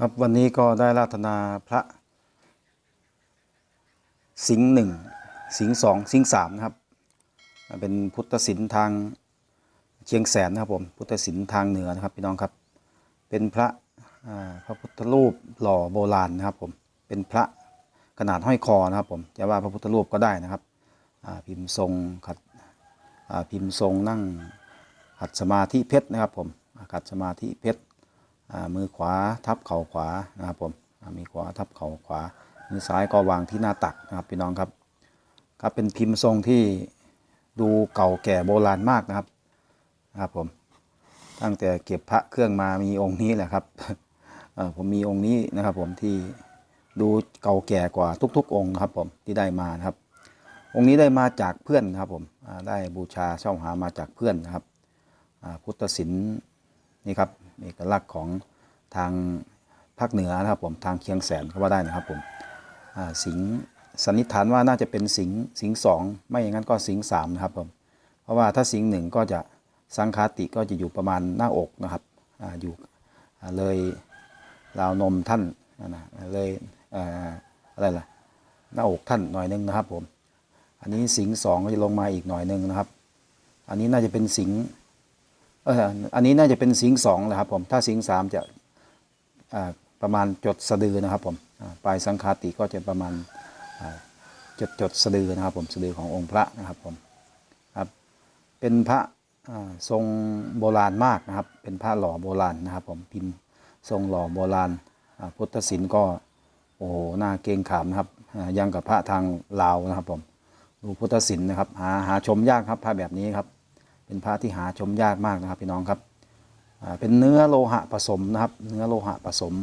ครับวันนี้ก็ได้ราธนาพระ สิงห์หนึ่งสิงห์สองสิงห์สามนะครับ เป็นพุทธศิลป์ทางเชียงแสนนะครับผมพุทธศิลป์ทางเหนือนะครับพี่น้องครับ เป็นพระพระพุทธรูปหล่อโบราณนะครับผมเป็นพระขนาดห้อยคอนะครับผมจะว่าพระพุทธรูปก็ได้นะครับพิมพ์ทรงขัดพิมพ์ทรงนั่งขัดสมาธิเพชรนะครับผมขัดสมาธิเพชร มือขวาทับเข่าขวานะครับผมมีขวาทับเข่าขวา มือซ้ายก็วางที่หน้าตักนะครับพี่น้องครับครับเป็นพิมพ์ทรงที่ดูเก่าแก่โบราณมากนะครับนะครับผมตั้งแต่เก็บพระเครื่องมามีองค์นี้แหละครับผมมีองค์นี้นะครับผมที่ดูเก่าแก่กว่าทุก ๆ องค์ครับผมที่ได้มานะครับ องค์นี้ได้มาจากเพื่อนนะครับผมได้บูชาเช่าหามาจากเพื่อนนะครับพุทธศิลป์ นี่ครับเอกลักษณ์ของทางภาคเหนือนะครับผมทางเชียงแสนก็ว่าได้นะครับผมสิงสันนิษฐานว่าน่าจะเป็นสิงสิงสองไม่อย่างนั้นก็สิงสามนะครับผมเพราะว่าถ้าสิงหนึ่งก็จะสังคาติก็จะอยู่ประมาณหน้าอกนะครับออยู่เลยราวนมท่านนะเลยอะไรล่ะหน้าอกท่านหน่อยหนึงนะครับผมอันนี้สิงสองก็จะลงมาอีกหน่อยหนึ่งนะครับ อันนี้น่าจะเป็นสิง เอออันนี้น่าจะเป็นสิงสองแหละครับผมถ้าสิงสามจะประมาณจดสะดือนะครับผมปลายสังคาติก็จะประมาณจดจดสะดือนะครับผมสะดือขององค์พระนะครับผมครับเป็นพระทรงโบราณมากนะครับ เป็นพระหล่อโบราณนะครับผมพิมพ์ทรงหล่อโบราณพุทธศิลป์ก็โอ้โหน่าเกงขามนะครับยังกับพระทางลาวนะครับผมดูพุทธศิลป์นะครับหาหาชมยากครับพระแบบนี้ครับ เป็นพระที่หาชมยากมากนะครับพี่น้องครับเป็นเนื้อโลหะผสมนะครับ เนื้อโลหะผสม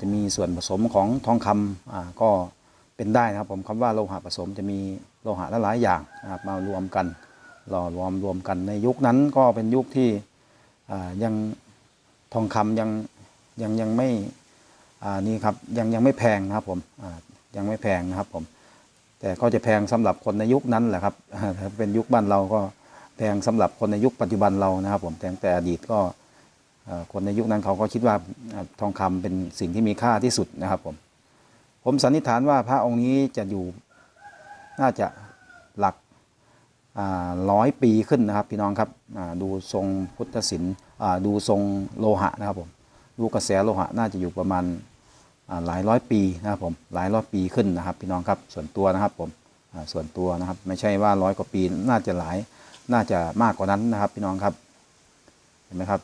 จะมีส่วนผสมของทองคำอ่าก็เป็นได้นะครับผมคำว่าโลหะผสมจะมีโลหะหลายอย่างนะครับมารวมกันหล่อรวมรวมกันในยุคนั้นก็เป็นยุคที่ยังทองคำยังยังยังไม่นี่ครับยังยังไม่แพงนะครับผมยังไม่แพงนะครับผมแต่ก็จะแพงสำหรับคนในยุคนั้นแหละครับถ้าเป็นยุคบ้านเราก็ แพงสำหรับคนในยุคปัจจุบันเรานะครับ ผมแต่แต่อดีตก็คนในยุคนั้นเขาก็คิดว่าทองคำเป็นสิ่งที่มีค่าที่สุดนะครับผมผมสันนิษฐานว่าพระองค์นี้จะอยู่น่าจะหลักร้อยปีขึ้นนะครับ พี่น้องครับดูทรงพุทธศิลป์ดูทรงโลหะนะครับผมดูกระแสโลหะน่าจะอยู่ประมาณหลายร้อยปีนะครับผมหลายร้อยปีขึ้นนะครับ พี่น้องครับส่วนตัวนะครับผมส่วนตัวนะครับ ไม่ใช่ว่าร้อยกว่าปีน่าจะหลาย น่าจะมากกว่านั้นนะครับ พี่น้องครับ เห็นไหมครับ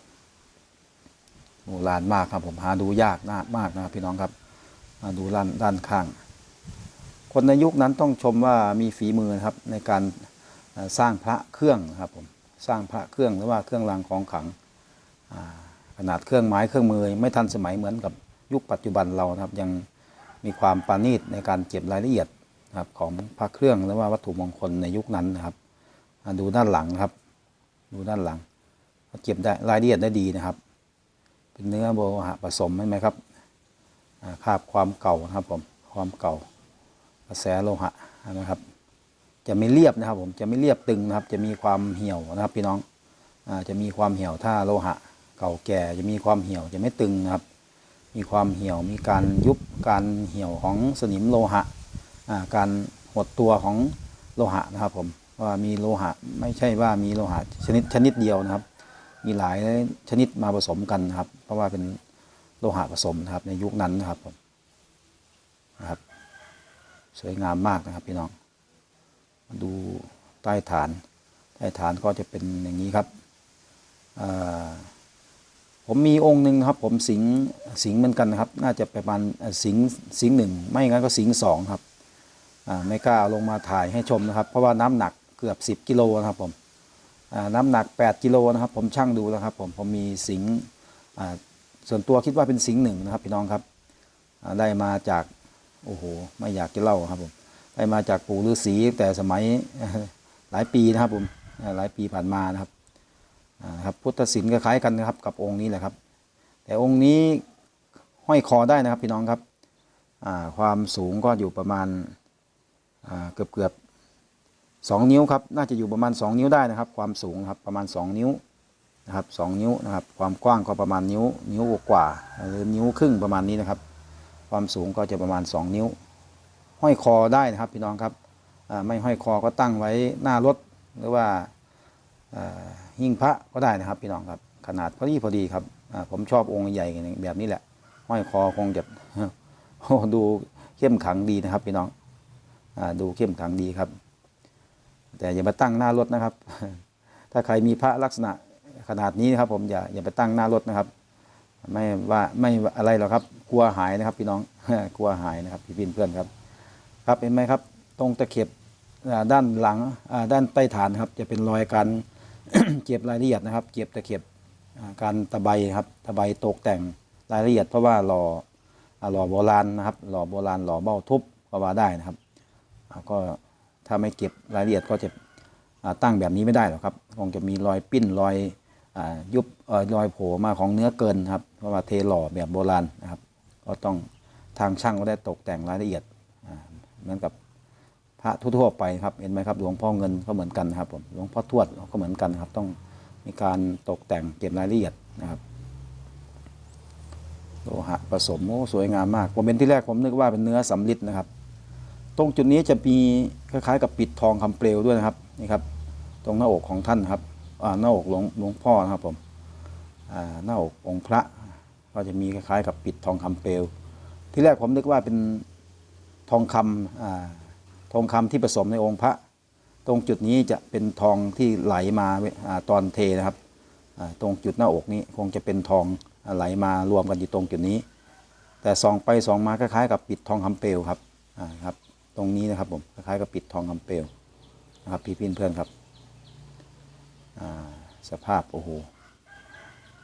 โบราณมากครับผมหาดูยากนามากนะครับพี่น้องครับมาดูด้านด้านข้าง คนในยุคนั้นต้องชมว่ามีฝีมือนะครับในการสร้างพระเครื่องนะครับผมสร้างพระเครื่องหรือว่าเครื่องรางของขลังขนาดเครื่องไม้เครื่องมือไม่ทันสมัยเหมือนกับยุคปัจจุบันเรานะครับยังมีความปราณีตในการเก็บรายละเอียดครับของพระเครื่องหรือว่าวัตถุมงคลในยุคนั้นนะครับ ดูด้านหลังครับ ดูด้านหลังเก็บได้รายละเอียดได้ดีนะครับ เป็นเนื้อโลหะผสมใช่ไหมครับอ่าคาบความเก่านะครับผมความเก่ากระแสโลหะนะครับ จะไม่เรียบนะครับผมจะไม่เรียบตึงนะครับ จะมีความเหี่ยวนะครับพี่น้องอจะมีความเหี่ยวถ้าโลหะ เก่าแก่จะมีความเหี่ยวจะไม่ตึงนะครับ มีความเหี่ยวมีการยุบการเหี่ยวของสนิมโลหะการหดตัวของโลหะนะครับผม ว่ามีโลหะไม่ใช่ว่ามีโลหะชนิดชนิดเดียวนะครับ มีหลายชนิดมาผสมกันนะครับ เพราะว่าเป็นโลหะผสมนะครับ ในยุคนั้นนะครับผมนะครับ สวยงามมากนะครับพี่น้องมาดูใต้ฐาน ใต้ฐานก็จะเป็นอย่างนี้ครับผมมีองค์หนึ่งครับ ผมสิงสิงเหมือนกันนะครับ น่าจะประมาณสิงสิงหนึ่งไม่งั้นก็สิงสองครับไม่กล้าลงมาถ่ายให้ชมนะครับ เพราะว่าน้ำหนัก กือบ 10 กิโลนะครับผมน้ำหนัก 8 กิโลนะครับ ผมช่างดูแล้วครับผมผมมีสิงส่วนตัวคิดว่าเป็นสิงหนึ่งนะครับพี่น้องครับได้มาจากโอ้โหไม่อยากจะเล่าครับผมได้มาจากปู่ฤาษีแต่สมัยหลายปีนะครับผมหลายปีผ่านมานะครับครับพุทธศิลป์ก็คล้ายกันนะครับกับองค์นี้แหละครับ แต่องค์นี้ห้อยคอได้นะครับพี่น้องครับความสูงก็อยู่ประมาณเกือบเกือบ สองนิ้วครับน่าจะอยู่ประมาณสองนิ้วได้นะครับ ความสูงครับประมาณสองนิ้วนะครับสองนิ้วนะครับ ความกว้างก็ประมาณนิ้ว นิ้วกว่าหรือนิ้วครึ่งประมาณนี้นะครับ ความสูงก็จะประมาณ 2 นิ้ว ห้อยคอได้นะครับพี่น้องครับไม่ห้อยคอก็ตั้งไว้หน้ารถหรือว่าหิ้งพระก็ได้นะครับพี่น้องครับขนาดพอดีพอดีครับผมชอบองค์ใหญ่แบบนี้แหละ ห้อยคอคงจะดูเข้มขังดีนะครับพี่น้องอดูเข้มขังดีครับ แต่อย่ามาตั้งหน้ารถนะครับ ถ้าใครมีพระลักษณะขนาดนี้นะครับ ผมอย่าอย่าไปตั้งหน้ารถนะครับ ไม่ว่าไม่อะไรหรอกครับ กลัวหายนะครับ พี่น้องกลัวหายนะครับ พี่พินเพื่อนครับ ครับเห็นไหมครับ ตรงตะเข็บด้านหลังด้านใต้ฐานครับ จะเป็นรอยการเก็บรายละเอียดนะครับ เก็บตะเข็บการตะไบครับตะไบตกแต่งรายละเอียดเพราะว่าหล่อหล่อโบราณนะครับ หล่อโบราณหล่อเบ้าทุบก็ว่าได้นะครับก็ ถ้าไม่เก็บรายละเอียดก็จะตั้งแบบนี้ไม่ได้หรอกครับคงจะมีรอยปิ้นรอยอยุบรอยโผล่มาของเนื้อเกินครับเพราะว่าเทหล่อแบบโบราณนะครับ ก็ต้องทางช่างก็ได้ตกแต่งรายละเอียดเหมือนกับพระทั่วไปครับเห็นไหมครับหลวงพ่อเงินก็เหมือนกันนะครับผมหลวงพ่อทวดก็เหมือนกันครับ ต้องมีการตกแต่งเก็บรายละเอียดนะครับโลหะผสมโอ้สวยงามมากผมเป็นที่แรกผมนึกว่าเป็นเนื้อสำลิดนะครับ ตรงจุดนี้จะมีคล้ายๆ กับปิดทองคำเปลวด้วยนะครับนี่ครับ ตรงหน้าอกของท่านครับหน้าอกหลวงหลวงพ่อนะครับผมหน้าอกองค์พระก็จะมีคล้ายๆ กับปิดทองคำเปลว ที่แรกผมนึกว่าเป็นทองคำอ่าทองคำที่ผสมในองค์พระ ตรงจุดนี้จะเป็นทองที่ไหลมาอตอนเทนะครับตรงจุดหน้าอกนี้คงจะเป็นทองไหลมารวมกันอยู่ตรงจุดนี้ แต่ส่องไปส่องมาคล้ายๆ กับปิดทองคำเปลวครับครับ ตรงนี้นะครับผมคล้ายๆกับปิดทองคำเปลวนะครับพี่พี่เพื่อนครับสภาพโอ้โห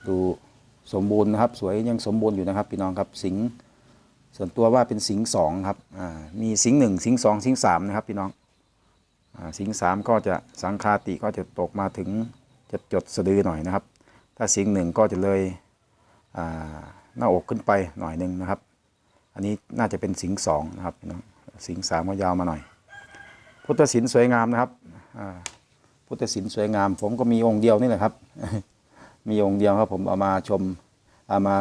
ดูสมบูรณ์นะครับ สวยยังสมบูรณ์อยู่นะครับพี่น้องครับสิงส่วนตัวว่าเป็นสิงสองครับมีสิงหนึ่งสิงสองสิงสามนะครับพี่น้องอสิงสามก็จะสังคาติก็จะตกมาถึงจะจดสะดือหน่อยนะครับ ถ้าสิงหนึ่งก็จะเลยหน้าอกขึ้นไปหน่อยหนึ่งนะครับ อันนี้น่าจะเป็นสิงสองนะครับพี่น้อง สิงสามก็ยาวมาหน่อย พุทธศิลป์สวยงามนะครับพุทธศิลป์สวยงาม ผมก็มีองค์เดียวนี่แหละครับ มีองค์เดียวครับผมเอามาชมเอามา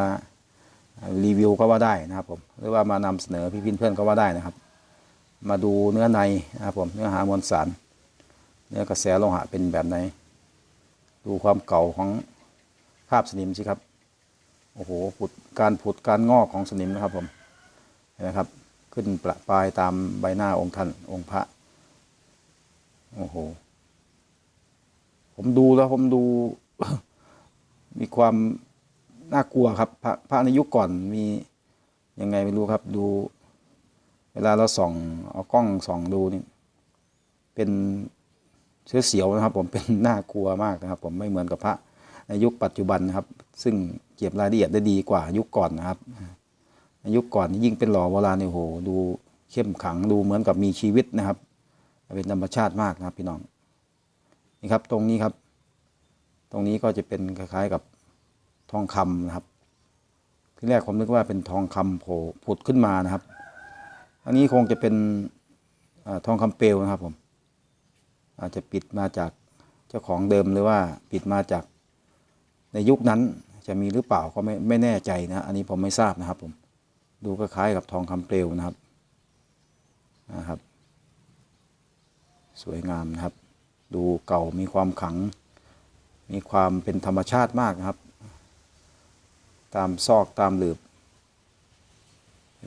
รีวิวก็ว่าได้นะครับผมหรือว่ามานำเสนอพี่พินเพื่อนก็ว่าได้นะครับ มาดูเนื้อในนะครับผมเนื้อหามวลสาร เนื้อกระแสโลหะเป็นแบบไหน ดูความเก่าของภาพสนิมสิครับโอ้โหผุดการผุดการงอกของสนิมนะครับผมเห็นไหมครับ ขึ้นประปายตามใบหน้าองค์ท่านองค์พระ โอ้โห ผมดูแล้วผมดู มีความน่ากลัวครับ พระพระในยุคก่อนมียังไงไม่รู้ครับ ดู เวลาเราส่องเอากล้องส่องดูนี่เป็นเชื้อเสียวนะครับ ผมเป็นน่ากลัวมากนะครับ ผมไม่เหมือนกับพระในยุคปัจจุบันนะครับ ซึ่งเก็บรายละเอียดได้ดีกว่ายุคก่อนนะครับ ยุคก่อนนี่ยิ่งเป็นหล่อโบราณเนี่ยโหดูเข้มขังดูเหมือนกับมีชีวิตนะครับ เป็นธรรมชาติมากนะครับพี่น้องนี่ครับตรงนี้ครับ ตรงนี้ก็จะเป็นคล้ายๆกับทองคำนะครับ ที่แรกผมนึกว่าเป็นทองคำโผล่ผุดขึ้นมานะครับ อันนี้คงจะเป็นอทองคำเปลวนะครับผม อาจจะปิดมาจากเจ้าของเดิมหรือว่าปิดมาจากในยุคนั้นจะมีหรือเปล่าก็ไม่ไม่แน่ใจนะ อันนี้ผมไม่ทราบนะครับผม ดูก็คล้ายกับทองคำเปลวนะครับนะครับ สวยงามนะครับ ดูเก่ามีความขลัง มีความเป็นธรรมชาติมากนะครับ ตามซอกตามหลืบ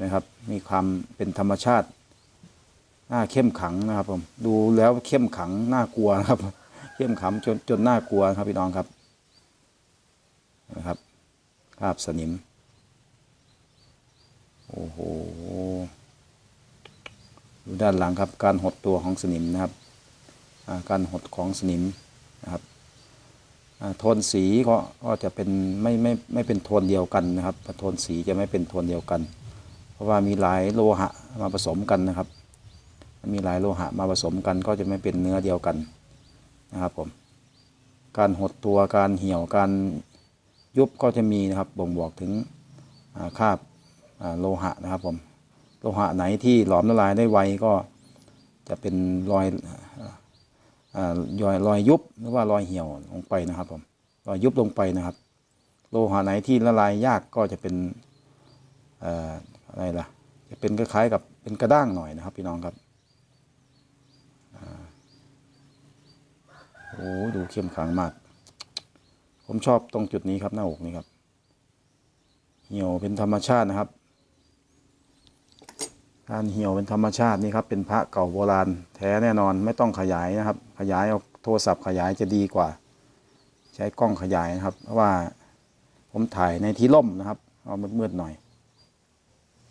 นะครับ มีความเป็นธรรมชาติ หน่าเข้มขังนะครับผมดูแล้วเข้มขังน่ากลัวนะครับ เข้มขังจนจนน่ากลัวครับพี่น้องครับนะครับคราบสนิม โอ้โห ดูด้านหลังครับ การหดตัวของสนิมนะครับ การหดของสนิมนะครับโทนสีก็ก็จะเป็นไม่ไม่ไม่เป็นโทนเดียวกันนะครับโทนสีจะไม่เป็นโทนเดียวกัน เพราะว่ามีหลายโลหะมาผสมกันนะครับ มีหลายโลหะมาผสมกันก็จะไม่เป็นเนื้อเดียวกันนะครับผม การหดตัวการเหี่ยวการยุบก็จะมีนะครับบ่งบอกถึงอ่าคราบอ่า โลหะนะครับผมโลหะไหนที่หลอมละลายได้ไวก็จะเป็นรอยอ่ารอยรอยยุบหรือว่ารอยเหี่ยวลงไปนะครับผมก็ยุบลงไปนะครับ โลหะไหนที่ละลายยากก็จะเป็นเอ่อะไรล่ะ จะเป็นคล้ายๆกับเป็นกระด้างหน่อยนะครับ พี่น้องครับอโอ้ดูเข้มขังมาก ผมชอบตรงจุดนี้ครับหน้าอกนี้ครับ เหี่ยวเป็นธรรมชาตินะครับ การเหี่ยวเป็นธรรมชาตินี่ครับเป็นพระเก่าโบราณแท้แน่นอนไม่ต้องขยายนะครับ ขยายเอาโทรศัพท์ขยายจะดีกว่า ใช้กล้องขยายนะครับ เพราะว่าผมถ่ายในที่ร่มนะครับ เอามืดๆหน่อย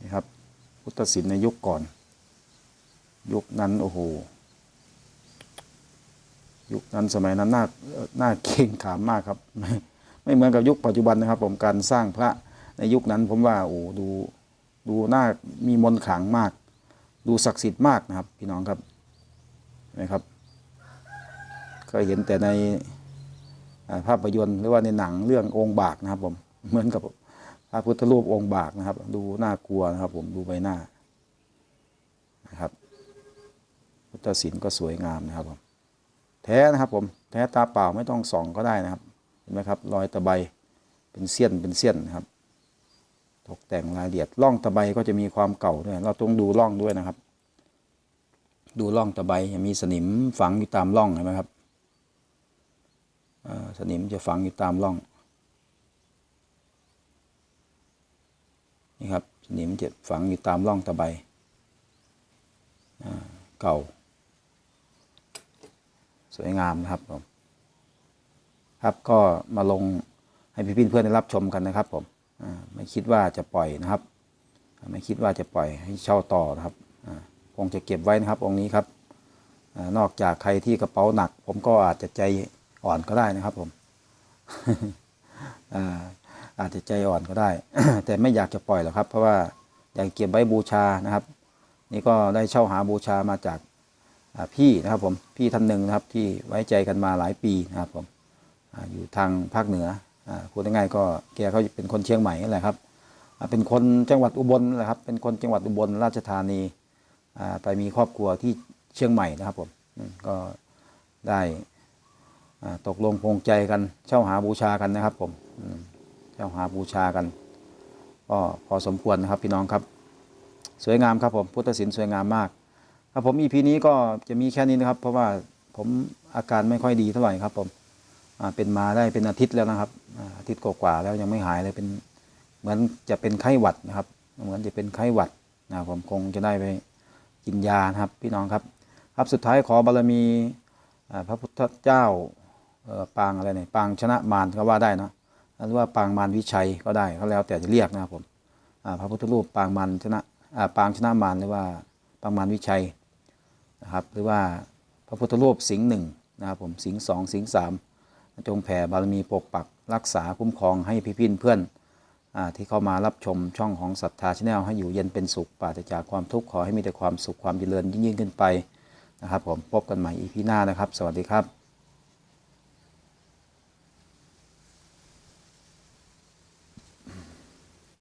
นี่ครับ พุทธศิลป์ในยุคก่อน ยุคนั้นโอ้โหยุคนั้นสมัยนั้นน่าน่าเก่งขามมากครับไม่ไม่เหมือนกับยุคปัจจุบันนะครับ ผมการสร้างพระในยุคนั้นผมว่าโอ้ดู ดูน่ามีมนขลังมาก ดูศักดิ์สิทธิ์มากนะครับ พี่น้องครับนะครับเคยเห็นแต่ในภาพยนตร์หรือว่าในหนังเรื่ององค์บากนะครับ ผมเหมือนกับพระพุทธรูปองค์บากนะครับ ดูน่ากลัวนะครับ ผมดูใบหน้านะครับ พุทธศิลป์ก็สวยงามนะครับผมแท้นะครับผมแท้ตาเปล่าไม่ต้องส่องก็ได้นะครับเห็นไหมครับรอยตะไบเป็นเสี้ยนเป็นเสี้ยนนะครับ ตกแต่งรายละเอียดร่องตะไบก็จะมีความเก่าด้วยเราต้องดูร่องด้วยนะครับ ดูร่องตะไบมีสนิมฝังอยู่ตามร่องเห็นไหมครับสนิมจะฝังอยู่ตามร่องนี่ครับสนิมจะฝังอยู่ตามร่องตะไบเก่า สวยงามนะครับผมครับก็มาลงให้พี่พี่เพื่อนได้รับชมกันนะครับผม ไม่คิดว่าจะปล่อยนะครับ ไม่คิดว่าจะปล่อยให้เช่าต่อนะครับคงจะเก็บไว้นะครับองค์นี้ครับอนอกจากใครที่กระเป๋าหนัก ผมก็อาจจะใจอ่อนก็ได้นะครับผมอาจจะใจอ่อนก็ได้ แต่ไม่อยากจะปล่อยหรอกครับ เพราะว่าอยากเก็บไว้บูชานะครับ นี่ก็ได้เช่าหาบูชามาจากพี่นะครับผมพี่ท่านหนึ่งนะครับที่ไว้ใจกันมาหลายปีนะครับผมออยู่ทางภาคเหนือ พูดง่ายๆก็แกเขาเป็นคนเชียงใหม่นั่นแหละครับเป็นคนจังหวัดอุบลนะครับ เป็นคนจังหวัดอุบลราชธานีไปมีครอบครัวที่เชียงใหม่นะครับผมก็ได้ตกลงปรงใจกัน เช่าหาบูชากันนะครับผมเช่าหาบูชากันก็พอสมควรนะครับพี่น้องครับ สวยงามครับผมพุทธศิลป์สวยงามมากครับผมอีพีนี้ก็จะมีแค่นี้นะครับ เพราะว่าผมอาการไม่ค่อยดีเท่าไหร่ครับผม เป็นมาได้เป็นอาทิตย์แล้วนะครับอาทิตย์กว่าๆแล้วยังไม่หายเลยเป็นเหมือนจะเป็นไข้หวัดนะครับ เหมือนจะเป็นไข้หวัดนะผมคงจะได้ไปกินยานะครับพี่น้องครับ ครับสุดท้ายขอบารมีพระพุทธเจ้าปางอะไรเนี่ยปางชนะมารก็ว่าได้นะหรือว่าปางมารวิชัยก็ได้ก็แล้วแต่จะเรียกนะครับผมพระพุทธรูปปางมารชนะปางชนะมารหรือว่าปางมารวิชัยนะครับหรือว่าพระพุทธรูปสิงห์หนึ่งนะครับผมสิงห์สองสิงห์สาม จงแผ่บารมีปกปักรักษาคุ้มครองให้พี่พินเพื่อนอที่เข้ามารับชมช่องของศรัทธาชาแนลให้อยู่เย็นเป็นสุขปราศจากความทุกข์ขอให้มีแต่ความสุขความเจริญยิ่งยิ่งขึ้นไปนะครับผมพบกันใหม่อีพีหน้านะครับ สวัสดีครับ